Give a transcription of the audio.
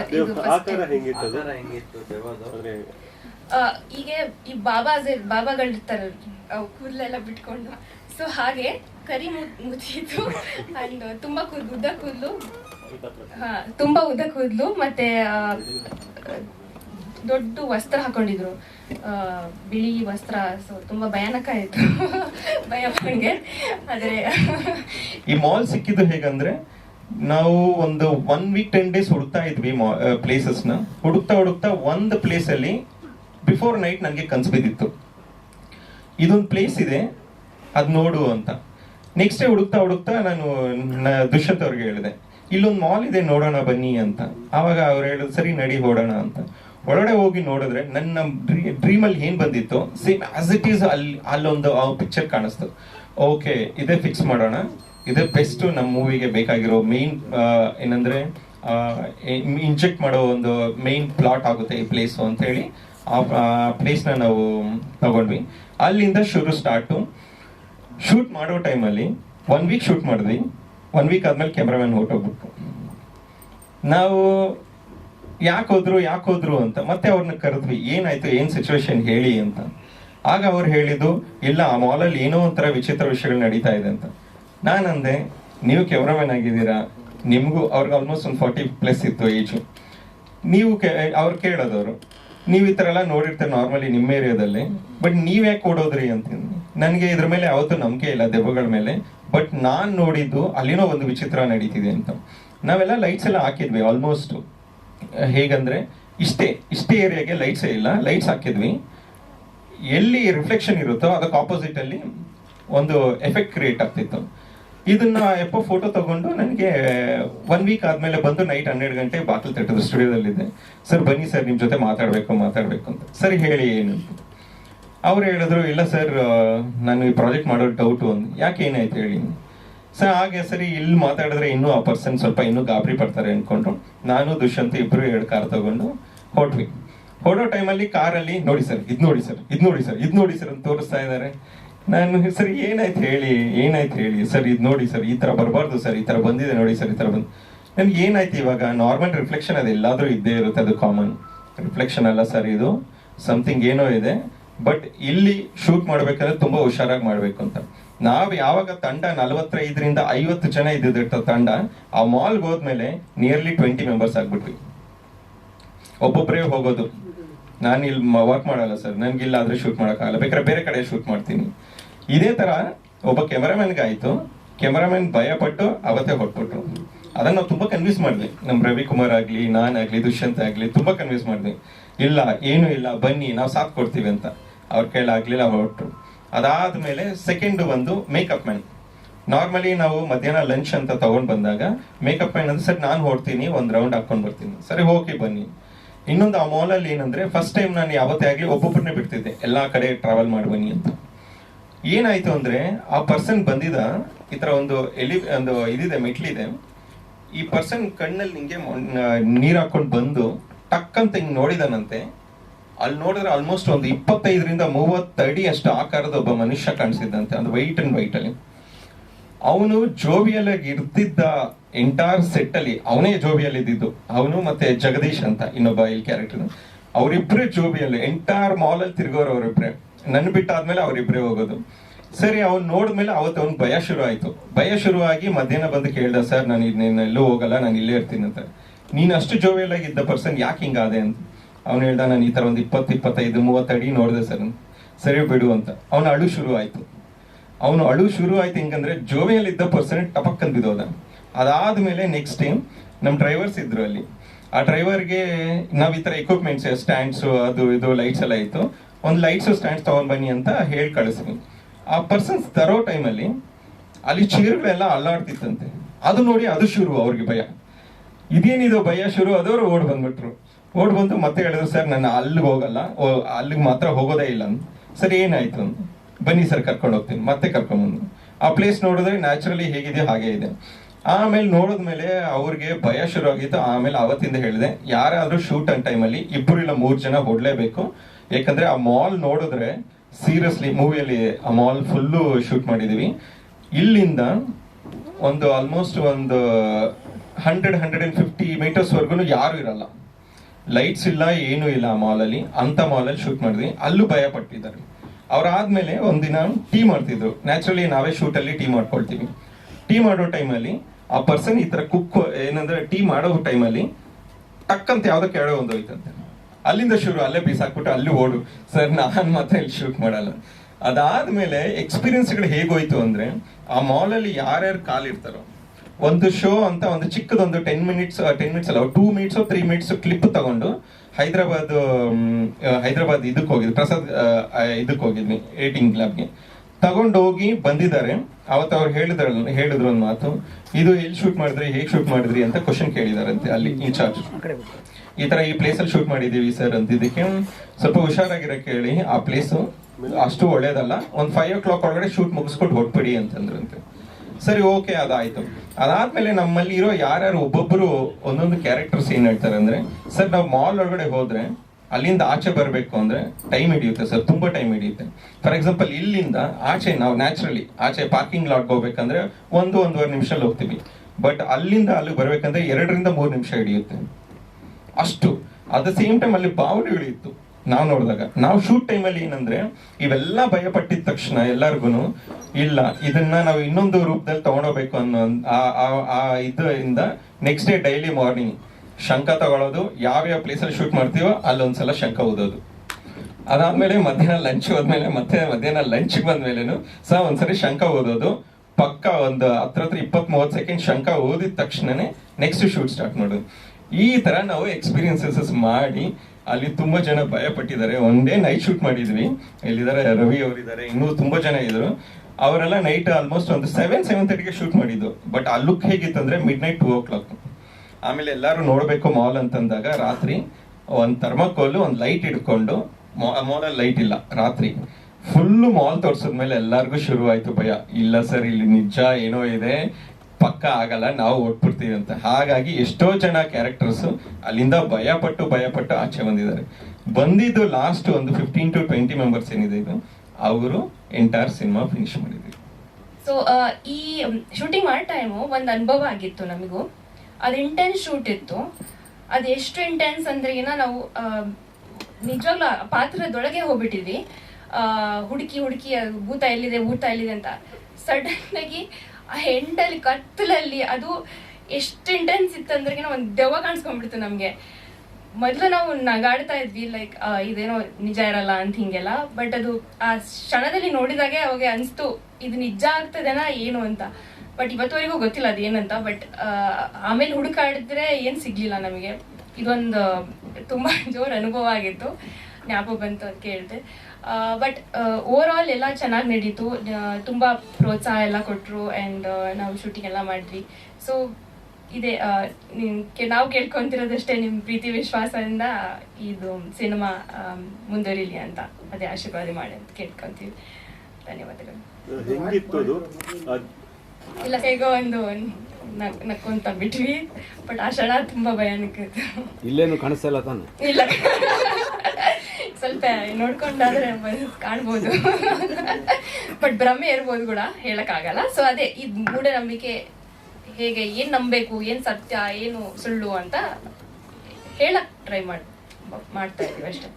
Sir ಇದು ಆಕಾರ ಹೆಂಗಿತ್ತು? ಅದು? ಆಕಾರ ಹೆಂಗಿತ್ತು ದೆವ್ವದು ಅಂದ್ರೆ ಆ, ಹೀಗೆ ಈ ಬಾಬಾಸ್ ಬಾಬಾಗಳಿರ್ತಾರೆ ಅವು ಕೂದಲೆಲ್ಲ ಬಿಟ್ಕೊಂಡು. ಸೊ ಹಾಗೆ ಕರಿ ಮುಚ್ಚಿತ್ತು ಅಂಡ್ ತುಂಬಾ ಕೂದಲು ಉದ್ದ ಕೂದಲು. ಹಾ ತುಂಬಾ ಉದ್ದ ಕೂದಲು. ಮತ್ತೆ ಆ, ದೊಡ್ಡ ವಸ್ತ್ರ ಹಾಕೊಂಡಿದ್ರು. ಆ, ಬಿಳಿ ವಸ್ತ್ರ ಸೊ ತುಂಬಾ ಭಯಾನಕ ಆಯ್ತು. ಭಯ ನನಗೆ. ಆದ್ರೆ ಈ ಮಾಲ್ ಸಿಕ್ಕಿದ್ದು ಹೇಗಂದ್ರೆ ನಾವು ಒಂದು ಒನ್ ವೀಕ್ ಟೆನ್ ಡೇಸ್ ಹುಡುಕ್ತಾ ಇದ್ವಿ ಪ್ಲೇಸಸ್ನ. ಹುಡುಕ್ತಾ ಹುಡುಕ್ತಾ ಒಂದು ಪ್ಲೇಸಲ್ಲಿ ಬಿಫೋರ್ ನೈಟ್ ನನಗೆ ಕನ್ಸು ಬಿದ್ದಿತ್ತು. ಇದೊಂದು ಪ್ಲೇಸ್ ಇದೆ, ಅದು ನೋಡು ಅಂತ. ನೆಕ್ಸ್ಟ್ ಡೇ ಹುಡುಕ್ತಾ ಹುಡುಕ್ತಾ ನಾನು ದುಷ್ಯಂತ್ ಅವ್ರಿಗೆ ಹೇಳಿದೆ, ಇಲ್ಲೊಂದು ಮಾಲ್ ಇದೆ, ನೋಡೋಣ ಬನ್ನಿ ಅಂತ. ಆವಾಗ ಅವ್ರು ಹೇಳಿದ್ರು, ಸರಿ, ನಡಿ, ಹೋಡೋಣ ಅಂತ. ಒಳಗಡೆ ಹೋಗಿ ನೋಡಿದ್ರೆ ನನ್ನ ಡ್ರೀಮ್ ಅಲ್ಲಿ ಏನ್ ಬಂದಿತ್ತು ಸೇಮ್ ಆಸ್ ಇಟ್ ಈಸ್ ಅಲ್ಲಿ, ಅಲ್ಲೊಂದು ಪಿಕ್ಚರ್ ಕಾಣಿಸ್ತು. ಓಕೆ ಇದೇ ಫಿಕ್ಸ್ ಮಾಡೋಣ. ಇದೇ ಬೆಸ್ಟ್ ನಮ್ಮ ಮೂವಿಗೆ ಬೇಕಾಗಿರೋ ಮೇನ್ ಏನಂದ್ರೆ ಇಂಜೆಕ್ಟ್ ಮಾಡೋ ಒಂದು ಮೇನ್ ಪ್ಲಾಟ್ ಆಗುತ್ತೆ ಈ ಪ್ಲೇಸ್ ಅಂತ ಹೇಳಿ ಆ ಪ್ಲೇಸ್ನ ನಾವು ತಗೊಂಡ್ವಿ. ಅಲ್ಲಿಂದ ಶುರು ಸ್ಟಾರ್ಟು ಶೂಟ್ ಮಾಡೋ ಟೈಮಲ್ಲಿ ಒನ್ ವೀಕ್ ಶೂಟ್ ಮಾಡಿದ್ವಿ. ಒನ್ ವೀಕ್ ಆದ್ಮೇಲೆ ಕ್ಯಾಮ್ರಾಮನ್ ಹೊರಟೋಗ್ಬಿಟ್ಟು ನಾವು ಯಾಕೆ ಹೋದ್ರು ಯಾಕೆ ಹೋದ್ರು ಅಂತ, ಮತ್ತೆ ಅವ್ರನ್ನ ಕರೆದ್ವಿ, ಏನಾಯ್ತು, ಏನು ಸಿಚುವೇಶನ್ ಹೇಳಿ ಅಂತ. ಆಗ ಅವ್ರು ಹೇಳಿದ್ದು, ಇಲ್ಲ, ಆ ಮಾಲಲ್ಲಿ ಏನೋ ಒಂಥರ ವಿಚಿತ್ರ ವಿಷಯಗಳು ನಡೀತಾ ಇದೆ ಅಂತ. ನಾನಂದೆ, ನೀವು ಕ್ಯಾಮ್ರಾಮನ್ ಆಗಿದ್ದೀರಾ ನಿಮಗೂ ಅವ್ರಿಗೆ ಆಲ್ಮೋಸ್ಟ್ ಒಂದು ಫಾರ್ಟಿ ಪ್ಲಸ್ ಇತ್ತು ಏಜು ನೀವು ಅವ್ರು ಕೇಳೋದವರು, ನೀವು ಈ ಥರ ಎಲ್ಲ ನೋಡಿರ್ತಾರೆ ನಾರ್ಮಲಿ ನಿಮ್ಮ ಏರಿಯಾದಲ್ಲಿ ಬಟ್ ನೀವ್ಯಾಕೆ ಓಡೋದ್ರಿ? ಅಂತ ನನಗೆ ಇದ್ರ ಮೇಲೆ ಯಾವತ್ತೂ ನಂಬಿಕೆ ಇಲ್ಲ ದೆಬ್ಬಗಳ ಮೇಲೆ ಬಟ್ ನಾನು ನೋಡಿದ್ದು ಅಲ್ಲಿನೋ ಒಂದು ವಿಚಿತ್ರ ನಡೀತಿದೆ ಅಂತ. ನಾವೆಲ್ಲ ಲೈಟ್ಸ್ ಎಲ್ಲ ಹಾಕಿದ್ವಿ ಆಲ್ಮೋಸ್ಟ್ ಹೇಗಂದ್ರೆ, ಇಷ್ಟೇ ಇಷ್ಟೇ ಏರಿಯಾಗೆ ಲೈಟ್ಸೇ ಇಲ್ಲ ಲೈಟ್ಸ್ ಹಾಕಿದ್ವಿ. ಎಲ್ಲಿ ರಿಫ್ಲೆಕ್ಷನ್ ಇರುತ್ತೋ ಅದಕ್ಕೆ ಆಪೋಸಿಟ್ ಅಲ್ಲಿ ಒಂದು ಎಫೆಕ್ಟ್ ಕ್ರಿಯೇಟ್ ಆಗ್ತಿತ್ತು. ಇದನ್ನ ಎಪ್ಪ ಫೋಟೋ ತಗೊಂಡು ನನಗೆ ಒನ್ ವೀಕ್ ಆದ್ಮೇಲೆ ಬಂದು ನೈಟ್ ಹನ್ನೆರಡು ಗಂಟೆ ಬಾಕಲ್ ತಟ್ಟದ ಸ್ಟುಡಿಯೋದಲ್ಲಿದ್ದೆ ಸರ್, ಬನ್ನಿ ಸರ್, ನಿಮ್ ಜೊತೆ ಮಾತಾಡ್ಬೇಕು ಮಾತಾಡ್ಬೇಕು ಅಂತ. ಸರಿ, ಹೇಳಿ, ಏನು. ಅವ್ರು ಹೇಳಿದ್ರು, ಇಲ್ಲ ಸರ್ ನಾನು ಈ ಪ್ರಾಜೆಕ್ಟ್ ಮಾಡೋ ಡೌಟು ಒಂದು. ಯಾಕೆ ಏನಾಯ್ತು ಹೇಳಿ? ಸರ್, ಹಾಗೆ ಸರಿ, ಇಲ್ಲಿ ಮಾತಾಡಿದ್ರೆ ಇನ್ನೂ ಆ ಪರ್ಸನ್ ಸ್ವಲ್ಪ ಇನ್ನೂ ಗಾಬರಿ ಪಡ್ತಾರೆ ಅನ್ಕೊಂಡ್ರು ನಾನು, ದುಷ್ಯಂತ ಇಬ್ಬರು ಎರಡು ಕಾರ್ ತಗೊಂಡು ಹೊಟ್ವಿ ಹೊರಡೋ ಟೈಮಲ್ಲಿ ಕಾರಲ್ಲಿ ನೋಡಿ ಸರ್, ಇದು ನೋಡಿ ಸರ್, ಇದು ನೋಡಿ ಸರ್, ಇದು ನೋಡಿ ಸರ್ ಅಂತ ತೋರಿಸ್ತಾ ಇದ್ದಾರೆ. ನಾನು ಸರ್, ಏನಾಯ್ತು ಹೇಳಿ ಏನಾಯ್ತು ಹೇಳಿ? ಸರ್, ಇದು ನೋಡಿ ಸರ್, ಈ ಥರ ಬರಬಾರ್ದು ಸರ್, ಈ ಥರ ಬಂದಿದೆ ನೋಡಿ ಸರ್, ಈ ಥರ ಬಂದು. ನನಗೆ ಏನಾಯ್ತು ಇವಾಗ? ನಾರ್ಮಲ್ ರಿಫ್ಲೆಕ್ಷನ್ ಅದು ಎಲ್ಲಾದರೂ ಇದ್ದೇ ಇರುತ್ತೆ, ಅದು ಕಾಮನ್ ರಿಫ್ಲೆಕ್ಷನ್ ಅಲ್ಲ ಸರ್ ಇದು. ಸಮಥಿಂಗ್ ಏನೋ ಇದೆ. ಬಟ್ ಇಲ್ಲಿ ಶೂಟ್ ಮಾಡಬೇಕಂದ್ರೆ ತುಂಬಾ ಹುಷಾರಾಗಿ ಮಾಡಬೇಕು ಅಂತ. ನಾವು ಯಾವಾಗ ತಂಡ ನಲವತ್ತೈದರಿಂದ ಐವತ್ತು ಜನ ಇದ್ದಿದ್ದ ತಂಡ, ಆ ಮಾಲ್ಗೆ ಹೋದ್ಮೇಲೆ ನಿಯರ್ಲಿ ಟ್ವೆಂಟಿ ಮೆಂಬರ್ಸ್ ಆಗ್ಬಿಟ್ವಿ. ಒಬ್ಬೊಬ್ಬರೇ ಹೋಗೋದು. ನಾನು ಇಲ್ಲಿ ವರ್ಕ್ ಮಾಡಲ್ಲ ಸರ್ ನನ್ಗೆ ಇಲ್ಲ ಆದ್ರೆ ಶೂಟ್ ಮಾಡೋಕ್ಕಾಗಲ್ಲ ಬೇಕಾದ್ರೆ ಬೇರೆ ಕಡೆ ಶೂಟ್ ಮಾಡ್ತೀನಿ. ಇದೇ ತರ ಒಬ್ಬ ಕ್ಯಾಮರಾಮನ್ಗೆ ಆಯ್ತು. ಕ್ಯಾಮರಾಮನ್ ಭಯ ಪಟ್ಟು ಅವತ್ತೇ ಹೊರಟ್ಬಿಟ್ರು. ಅದನ್ನ ನಾವು ತುಂಬಾ ಕನ್ವಿನ್ಸ್ ಮಾಡಿದ್ವಿ ನಮ್ಮ ರವಿಕುಮಾರ್ ಆಗ್ಲಿ ನಾನಾಗಲಿ ದುಷ್ಯಂತ್ ಆಗ್ಲಿ ತುಂಬಾ ಕನ್ವಿನ್ಸ್ ಮಾಡಿದ್ವಿ ಇಲ್ಲ, ಏನು ಇಲ್ಲ, ಬನ್ನಿ, ನಾವು ಸಾಥ್ ಕೊಡ್ತೀವಿ ಅಂತ. ಅವ್ರ ಕೈಲಾಗಲಿಲ್ಲ ಆಗ್ಲಿಲ್ಲ ಅದಾದ ಅದಾದ್ಮೇಲೆ ಸೆಕೆಂಡ್ ಒಂದು ಮೇಕಪ್ ಮ್ಯಾನ್ ನಾರ್ಮಲಿ ನಾವು ಮಧ್ಯಾಹ್ನ ಲಂಚ್ ಅಂತ ತಗೊಂಡ್ ಬಂದಾಗ ಮೇಕಪ್ ಮ್ಯಾನ್ ಅಂದ್ರೆ ಸರ್, ನಾನು ಹೊಡ್ತೀನಿ ಒಂದು ರೌಂಡ್ ಹಾಕೊಂಡು ಬರ್ತೀನಿ. ಸರಿ ಹೋಗಿ ಬನ್ನಿ. ಇನ್ನೊಂದು ಆ ಮಾಲ್ ಅಲ್ಲಿ ಏನಂದ್ರೆ ಫಸ್ಟ್ ಟೈಮ್ ನಾನು ಯಾವತ್ತೇ ಆಗಲಿ ಒಬ್ಬೊಬ್ಬರನ್ನೇ ಬಿಡ್ತಿದ್ದೆ. ಎಲ್ಲಾ ಕಡೆ ಟ್ರಾವೆಲ್ ಮಾಡಿ ಬನ್ನಿ ಅಂತ. ಏನಾಯ್ತು ಅಂದ್ರೆ, ಆ ಪರ್ಸನ್ ಬಂದಿದ, ಈ ತರ ಒಂದು ಎಲಿ, ಒಂದು ಇದಿದೆ, ಮೆಟ್ಲಿದೆ. ಈ ಪರ್ಸನ್ ಕಣ್ಣಲ್ಲಿ ನಿಂಗೆ ನೀರು ಹಾಕೊಂಡು ಬಂದು ಟಕ್ ಅಂತ ಹಿಂಗ್ ನೋಡಿದನಂತೆ. ಅಲ್ಲಿ ನೋಡಿದ್ರೆ ಆಲ್ಮೋಸ್ಟ್ ಒಂದು ಇಪ್ಪತ್ತೈದರಿಂದ ಅಡಿ ಅಷ್ಟು ಆಕಾರದ ಒಬ್ಬ ಮನುಷ್ಯ ಕಾಣಿಸಿದ್ದಂತೆ ಒಂದು ವೈಟ್ ಅಂಡ್ ವೈಟ್ ಅಲ್ಲಿ. ಅವನು ಜೋವಿಯಲ್ ಆಗಿ ಇರ್ತಿದ್ದ ಎಂಟೈರ್ ಸೆಟ್ ಅಲ್ಲಿ ಅವನೇ ಜೋಬಿಯಲ್ಲಿ ಇದ್ದಿದ್ದು. ಅವನು ಮತ್ತೆ ಜಗದೀಶ್ ಅಂತ ಇನ್ನೊಬ್ಬ ಇಲ್ಲಿ ಕ್ಯಾರೆಕ್ಟರ್ ಅವರಿಬ್ರೆ ಜೋಬಿಯಲ್ಲಿ ಎಂಟೈರ್ ಮಾಲ್ ಅಲ್ಲಿ ತಿರ್ಗೋರು ಅವರಿಬ್ರೆ. ನನ್ ಬಿಟ್ಟಾದ್ಮೇಲೆ ಅವರಿಬ್ರೆ ಹೋಗೋದು. ಸರಿ, ಅವ್ನು ನೋಡಿದ್ಮೇಲೆ ಅವತ್ತು ಅವ್ನ ಭಯ ಶುರು ಆಯ್ತು ಭಯ ಶುರುವಾಗಿ ಮಧ್ಯಾಹ್ನ ಬಂದು ಕೇಳ್ದ, ಸರ್, ನಾನು ಇನ್ನೇನು ಎಲ್ಲೂ ಹೋಗಲ್ಲ, ನಾನು ಇಲ್ಲೇ ಇರ್ತೀನಿ ಅಂತ. ನೀನು ಅಷ್ಟು ಜೋವಿಯಲ್ ಆಗಿ ಇದ್ದ ಪರ್ಸನ್ ಯಾಕೆ ಹಿಂಗಾದೆ? ಅಂತ. ಅವ್ನು ಹೇಳ್ದ, ನಾನು ಈ ತರ ಒಂದು ಇಪ್ಪತ್ತು, ಇಪ್ಪತ್ತೈದು ಮೂವತ್ತು ಅಡಿ ನೋಡಿದೆ, ಸರ್. ಸರಿ, ಬಿಡು ಅಂತ. ಅವನು ಅಳು ಶುರು ಆಯ್ತು ಅವನು ಅಳು ಶುರು ಆಯ್ತು ಹಿಂಗಂದ್ರೆ ಜೋವಿಯಲ್ ಇದ್ದ ಪರ್ಸನ್ ಟಪಕ್ ಅಂತ ಬಿದ್ದೋದ ಅದಾದ್ಮೇಲೆ ನೆಕ್ಸ್ಟ್ ಟೈಮ್ ನಮ್ಮ ಡ್ರೈವರ್ಸ್ ಇದ್ರು ಅಲ್ಲಿ. ಆ ಡ್ರೈವರ್ಗೆ ನಾವು ಈ ಥರ ಎಕ್ವಿಪ್ಮೆಂಟ್ಸ್ ಸ್ಟ್ಯಾಂಡ್ಸ್ ಅದು ಇದು ಲೈಟ್ಸ್ ಎಲ್ಲ ಇತ್ತು. ಒಂದು ಲೈಟ್ಸು ಸ್ಟ್ಯಾಂಡ್ಸ್ ತಗೊಂಡ್ ಬನ್ನಿ ಅಂತ ಹೇಳಿ ಕಳಿಸ್ವಿ. ಆ ಪರ್ಸನ್ಸ್ ತರೋ ಟೈಮಲ್ಲಿ ಅಲ್ಲಿ ಚೇರ್ಗಳೆಲ್ಲ ಅಲ್ಲಾಡ್ತಿತ್ತಂತೆ. ಅದು ನೋಡಿ ಅದು ಶುರು ಅವ್ರಿಗೆ ಭಯ. ಇದೇನಿದು ಭಯ? ಶುರು ಅದವರು ಓಡ್ ಬಂದ್ಬಿಟ್ರು. ಓಡ್ ಬಂದು ಮತ್ತೆ ಹೇಳಿದ್ರು, ಸರ್ ನಾನು ಅಲ್ಲಿಗೆ ಹೋಗಲ್ಲ. ಅಲ್ಲಿಗೆ ಮಾತ್ರ ಹೋಗೋದೇ ಇಲ್ಲ ಸರಿ, ಏನಾಯ್ತು? ಬನ್ನಿ ಸರ್, ಕರ್ಕೊಂಡು ಹೋಗ್ತೀನಿ. ಮತ್ತೆ ಕರ್ಕೊಂಡ್ ಬಂದು. ಆ ಪ್ಲೇಸ್ ನೋಡಿದ್ರೆ ನ್ಯಾಚುರಲಿ ಹೇಗಿದೆ, ಹಾಗೆ ಇದೆ. ಆಮೇಲೆ ನೋಡಿದ್ಮೇಲೆ ಅವ್ರಿಗೆ ಭಯ ಶುರು ಆಗಿತ್ತು ಆಮೇಲೆ ಅವತ್ತಿಂದ ಹೇಳಿದೆ, ಯಾರಾದ್ರೂ ಶೂಟ್ ಅನ್ ಟೈಮಲ್ಲಿ ಇಬ್ಬರು ಇಲ್ಲ ಮೂರ್ ಜನ ಹೊಡ್ಲೇಬೇಕು. ಯಾಕಂದ್ರೆ ಆ ಮಾಲ್ ನೋಡಿದ್ರೆ ಸೀರಿಯಸ್ಲಿ ಮೂವಿಯಲ್ಲಿ ಆ ಮಾಲ್ ಫುಲ್ಲು ಶೂಟ್ ಮಾಡಿದೀವಿ. ಇಲ್ಲಿಂದ ಒಂದು ಆಲ್ಮೋಸ್ಟ್ ಒಂದು hundred hundred and fifty metres ವರ್ಗು ಯಾರು ಇರಲ್ಲ. ಲೈಟ್ಸ್ ಇಲ್ಲ, ಏನೂ ಇಲ್ಲ ಆ ಮಾಲಲ್ಲಿ ಅಂತ ಮಾಲಲ್ಲಿ ಶೂಟ್ ಮಾಡಿದ್ವಿ. ಅಲ್ಲೂ ಭಯ ಪಟ್ಟಿದ್ದಾರೆ. ಅವ್ರಾದ್ಮೇಲೆ ಒಂದಿನ ಟೀ ಮಾಡ್ತಿದ್ರು. ನ್ಯಾಚುರಲಿ ನಾವೇ ಶೂಟಲ್ಲಿ ಟೀ ಮಾಡ್ಕೊಳ್ತೀವಿ. ಟೀ ಮಾಡೋ ಟೈಮಲ್ಲಿ ಆ ಪರ್ಸನ್ ಈ ತರ ಕುಕ್ ಏನಂದ್ರೆ ಟೀ ಮಾಡೋ ಟೈಮಲ್ಲಿ ಟಕ್ ಅಂತ ಯಾವ್ದೋ ಕೆಳಗೆ ಒಂದು ಹೋಯ್ತಂತೆ ಅಲ್ಲಿಂದ ಶುರು, ಅಲ್ಲೇ ಬೀಸಾಕ್ಬಿಟ್ಟು ಅಲ್ಲಿ ಓಡು. ಸರ್, ನಾನು ಮಾತ್ರ ಇಲ್ಲಿ ಶೂಟ್ ಮಾಡಲ್ಲ. ಅದಾದ್ಮೇಲೆ ಎಕ್ಸ್ಪೀರಿಯನ್ಸ್ಗಳು ಹೇಗೋಯ್ತು ಅಂದ್ರೆ ಆ ಮಾಲಲ್ಲಿ ಯಾರ್ಯಾರು ಕಾಲಿರ್ತಾರೋ ಒಂದು ಶೋ ಅಂತ ಒಂದು ಚಿಕ್ಕದೊಂದು ಟೆನ್ ಮಿನಿಟ್ಸ್ ಟೆನ್ ಮಿನಿಟ್ಸ್ ಅಲ್ಲ two minutes three minutes clip ತಗೊಂಡು ಹೈದರಾಬಾದ್ ಹೈದರಾಬಾದ್ ಇದಕ್ಕೆ ಹೋಗಿದ್ವಿ, ಪ್ರಸಾದ್ ಇದಕ್ಕೆ ಹೋಗಿದ್ವಿ ಏಟಿಂಗ್ ಲ್ಯಾಬ್ಗೆ ತಗೊಂಡು ಹೋಗಿ ಬಂದಿದ್ದಾರೆ. ಅವತ್ತು ಅವ್ರು ಹೇಳಿದ್ರ ಹೇಳಿದ್ರು ಒಂದು ಮಾತು. ಇದು ಎಲ್ಲಿ ಶೂಟ್ ಮಾಡಿದ್ರಿ? ಹೇಗೆ ಶೂಟ್ ಮಾಡಿದ್ರಿ ಅಂತ ಕ್ವಶನ್ ಕೇಳಿದಾರಂತೆ. ಅಲ್ಲಿ ಇನ್ಚಾರ್ಜ್ ಈ ತರ ಈ ಪ್ಲೇಸ್ ಅಲ್ಲಿ ಶೂಟ್ ಮಾಡಿದೀವಿ ಸರ್ ಅಂತಿದ್ದಕ್ಕೆ. ಸ್ವಲ್ಪ ಹುಷಾರಾಗಿರಕ್ಕೆ ಹೇಳಿ ಆ ಪ್ಲೇಸು ಅಷ್ಟು ಒಳ್ಳೇದಲ್ಲ. ಒಂದು ಫೈವ್ ಓ ಕ್ಲಾಕ್ ಒಳಗಡೆ ಶೂಟ್ ಮುಗಿಸ್ಕೊಟ್ಟು ಹೊಟ್ಬಿಡಿ ಅಂತಂದ್ರಂತೆ. ಸರಿ ಓಕೆ ಅದಾಯ್ತು. ಅದಾದ್ಮೇಲೆ ನಮ್ಮಲ್ಲಿ ಇರೋ ಯಾರ್ಯಾರು ಒಬ್ಬೊಬ್ರು ಒಂದೊಂದು ಕ್ಯಾರೆಕ್ಟರ್ಸ್ ಏನ್ ಹೇಳ್ತಾರೆ ಅಂದ್ರೆ ಸರ್ ನಾವು ಮಾಲ್ ಒಳಗಡೆ ಹೋದ್ರೆ ಅಲ್ಲಿಂದ ಆಚೆ ಬರಬೇಕು ಅಂದ್ರೆ ಟೈಮ್ ಹಿಡಿಯುತ್ತೆ ಸರ್ ತುಂಬಾ ಟೈಮ್ ಹಿಡಿಯುತ್ತೆ. ಫಾರ್ ಎಕ್ಸಾಂಪಲ್ ಇಲ್ಲಿಂದ ಆಚೆ ನಾವು ನ್ಯಾಚುರಲಿ ಆಚೆ ಪಾರ್ಕಿಂಗ್ ಲಾಟ್ ಹೋಗ್ಬೇಕಂದ್ರೆ ಒಂದು, ಒಂದೂವರೆ ನಿಮಿಷದಲ್ಲಿ ಹೋಗ್ತೀವಿ. ಬಟ್ ಅಲ್ಲಿಂದ ಅಲ್ಲಿ ಬರಬೇಕಂದ್ರೆ ಎರಡರಿಂದ ಮೂರು ನಿಮಿಷ ಹಿಡಿಯುತ್ತೆ. ಅಷ್ಟು. ಅಟ್ ದ ಸೇಮ್ ಟೈಮ್ ಅಲ್ಲಿ ಬಾವುಲಿಗಳು ಇತ್ತು ನಾವು ನೋಡಿದಾಗ. ನಾವು ಶೂಟ್ ಟೈಮಲ್ಲಿ ಏನಂದ್ರೆ ಇವೆಲ್ಲ ಭಯ ಪಟ್ಟಿದ ತಕ್ಷಣ ಎಲ್ಲರಿಗೂ ಇಲ್ಲ, ಇದನ್ನ ನಾವು ಇನ್ನೊಂದು ರೂಪದಲ್ಲಿ ತಗೊಂಡೋಗ್ಬೇಕು ಅನ್ನೋ ಆ ಇದರಿಂದ ನೆಕ್ಸ್ಟ್ ಡೇ ಡೈಲಿ ಮಾರ್ನಿಂಗ್ ಶಂಕ ತಗೊಳ್ಳೋದು ಯಾವ್ಯಾವ ಪ್ಲೇಸಲ್ಲಿ ಶೂಟ್ ಮಾಡ್ತೀವೋ ಅಲ್ಲೊಂದ್ಸಲ ಶಂಕ ಓದೋದು ಅದಾದ್ಮೇಲೆ ಮಧ್ಯಾಹ್ನ ಲಂಚ್ ಹೋದ್ಮೇಲೆ ಮತ್ತೆ ಮಧ್ಯಾಹ್ನ ಲಂಚ್ ಬಂದ್ಮೇಲೆನು ಸಹ ಒಂದ್ಸರಿ ಶಂಕ ಓದೋದು ಪಕ್ಕ ಒಂದು ಹತ್ರ ಹತ್ರ ಇಪ್ಪತ್ತ್ ಮೂವತ್ತು ಸೆಕೆಂಡ್ ಶಂಕ ಓದಿದ ತಕ್ಷಣನೇ ನೆಕ್ಸ್ಟ್ ಶೂಟ್ ಸ್ಟಾರ್ಟ್ ಮಾಡೋದು. ಈ ತರ ನಾವು ಎಕ್ಸ್ಪೀರಿಯನ್ಸಸ್ ಮಾಡಿ, ಅಲ್ಲಿ ತುಂಬಾ ಜನ ಭಯ ಪಟ್ಟಿದ್ದಾರೆ ಒಂದೇ ನೈಟ್ ಶೂಟ್ ಮಾಡಿದ್ವಿ. ಇಲ್ಲಿದ್ದಾರೆ ರವಿ ಅವರಿದ್ದಾರೆ. ಇನ್ನೂ ತುಂಬಾ ಜನ ಇದ್ರು. ಅವರೆಲ್ಲ ನೈಟ್ ಆಲ್ಮೋಸ್ಟ್ ಒಂದು ಸೆವೆನ್ ಸೆವೆನ್ ತರ್ಟಿಗೆ ಶೂಟ್ ಮಾಡಿದ್ದು. ಬಟ್ ಆ ಲುಕ್ ಹೇಗಿತ್ತಂದ್ರೆ midnight two o'clock ಆಮೇಲೆ ಎಲ್ಲರೂ ನೋಡಬೇಕು ಮಾಲ್ ಅಂತಂದಾಗ ರಾತ್ರಿ ಒಂದು ಥರ್ಮಕೋಲು, ಒಂದು ಲೈಟ್ ಇಟ್ಕೊಂಡು ಮಾಲಲ್ಲಿ ಲೈಟ್ ಇಲ್ಲ, ರಾತ್ರಿ. ಫುಲ್ಲು ಮಾಲ್ ತೋರ್ಸದ್ಮೇಲೆ ಎಲ್ಲಾರ್ಗು ಶುರು ಆಯ್ತು ಭಯ. ಇಲ್ಲ ಸರ್, ಇಲ್ಲಿ ನಿಜ ಏನೋ ಇದೆ, ಪಕ್ಕ ಆಗಲ್ಲ, ನಾವು ಓಡ್ಬಿಡ್ತೀವಿ ಅಂತ. ಹಾಗಾಗಿ ಎಷ್ಟೋ ಜನ ಕ್ಯಾರೆಕ್ಟರ್ಸ್ ಅಲ್ಲಿಂದ ಭಯಪಟ್ಟು ಭಯಪಟ್ಟು ಭಯ ಪಟ್ಟು ಆಚೆ ಬಂದಿದ್ದಾರೆ. ಬಂದಿದ್ದು ಲಾಸ್ಟ್ ಒಂದು ಫಿಫ್ಟೀನ್ ಟು ಟ್ವೆಂಟಿ ಮೆಂಬರ್ಸ್ ಏನಿದೆ ಇದು, ಅವರು ಎಂಟೈರ್ ಸಿನಿಮಾ ಫಿನಿಶ್ ಮಾಡಿದ್ವಿ ಸೊ ಈ ಶೂಟಿಂಗ್ ಮಾಡೋ ಟೈಮು ಒಂದು ಅನುಭವ ಆಗಿತ್ತು ನಮಗೂ. ಅದು ಇಂಟೆನ್ಸ್ ಶೂಟ್ ಇತ್ತು. ಅದು ಎಷ್ಟು ಇಂಟೆನ್ಸ್ ಅಂದ್ರೆ ಏನ ನಾವು ನಿಜವಾಗ್ಲೂ ಪಾತ್ರದೊಳಗೆ ಹೋಗ್ಬಿಟ್ಟಿದ್ವಿ. ಹುಡುಕಿ ಹುಡುಕಿ ಭೂತ ಎಲ್ಲಿದೆ ಭೂತ ಎಲ್ಲಿದೆ ಅಂತ. ಸಡನ್ ಆಗಿ ಆ ಹೆಂಡಲ್ಲಿ ಕತ್ತಲಲ್ಲಿ ಅದು ಎಷ್ಟು ಇಂಟೆನ್ಸ್ ಇತ್ತಂದ್ರೆ ಒಂದು ದೆವ್ವ ಕಾಣಿಸ್ಕೊಂಡ್ಬಿಡ್ತು ನಮಗೆ. ಮೊದಲು ನಾವು ನಗಾಡ್ತಾ ಇದ್ವಿ ಲೈಕ್ ಇದೇನೋ ನಿಜ ಇರಲ್ಲ ಅಂತ ಹಿಂಗೆಲ್ಲ. ಬಟ್ ಅದು ಆ ಕ್ಷಣದಲ್ಲಿ ನೋಡಿದಾಗೆ ಅವಾಗ ಅನಿಸ್ತು, ಇದು ನಿಜ ಆಗ್ತದೇನಾ, ಏನು ಅಂತ. ಬಟ್ ಇವತ್ತುವರೆಗೂ ಗೊತ್ತಿಲ್ಲ ಅದೇನಂತ ಬಟ್ ಆಮೇಲೆ ಹುಡುಕಾಡಿದ್ರೆ ಏನು ಸಿಗ್ಲಿಲ್ಲ ನಮಗೆ. ಇದೊಂದು ತುಂಬಾ ಜೋರ್ ಅನುಭವ ಆಗಿತ್ತು, ಜ್ಞಾಪಕ ಬಂತು ಅಂತ ಕೇಳಿದೆ. ಬಟ್ ಓವರ್ ಆಲ್ ಎಲ್ಲ ಚೆನ್ನಾಗಿ ನಡೀತು. ತುಂಬಾ ಪ್ರೋತ್ಸಾಹ ಎಲ್ಲ ಕೊಟ್ಟರು ಆ್ಯಂಡ್ ನಾವು ಶೂಟಿಂಗ್ ಎಲ್ಲ ಮಾಡಿದ್ವಿ. ಸೊ ಇದೆ ನಾವು ಕೇಳ್ಕೊಂತಿರೋದಷ್ಟೇ ನಿಮ್ಮ ಪ್ರೀತಿ, ವಿಶ್ವಾಸದಿಂದ ಇದು ಸಿನಿಮಾ ಮುಂದುವರಿಲಿ ಅಂತ ಅದೇ ಆಶೀರ್ವಾದ ಮಾಡಿ ಅಂತ ಕೇಳ್ಕೊಂತೀವಿ. ಧನ್ಯವಾದಗಳು. ಇಲ್ಲ ಹೇಗೋ ಒಂದು ನಗ್- ನಕ್ಕೊಂತ ಬಿಟ್ವಿ ಬಟ್ ಆ ಕ್ಷಣ ತುಂಬಾ ಭಯಾನಕ ಇತ್ತು ಇಲ್ಲೇನು ಕಾಣಿಸ್ತಾ ಇಲ್ಲ ತಾನೆ? ಇಲ್ಲ. ಸ್ವಲ್ಪ ನೋಡ್ಕೊಂಡಾದ್ರೆ ಬ- ಕಾಣ್ಬೋದು. ಬಟ್ ಭ್ರಮೆ ಇರ್ಬೋದು ಕೂಡ ಹೇಳಕ್ಕಾಗಲ್ಲ. ಸೊ ಅದೇ ಈ ಮೂಢನಂಬಿಕೆ ಹೇಗೆ ಏನ್ ನಂಬೇಕು ಏನ್ ಸತ್ಯ ಏನು ಸುಳ್ಳು ಅಂತ ಹೇಳಕ್ ಟ್ರೈ ಮಾಡ್ ಮಾಡ್ತಾ ಇದೀವಿ ಅಷ್ಟೇ.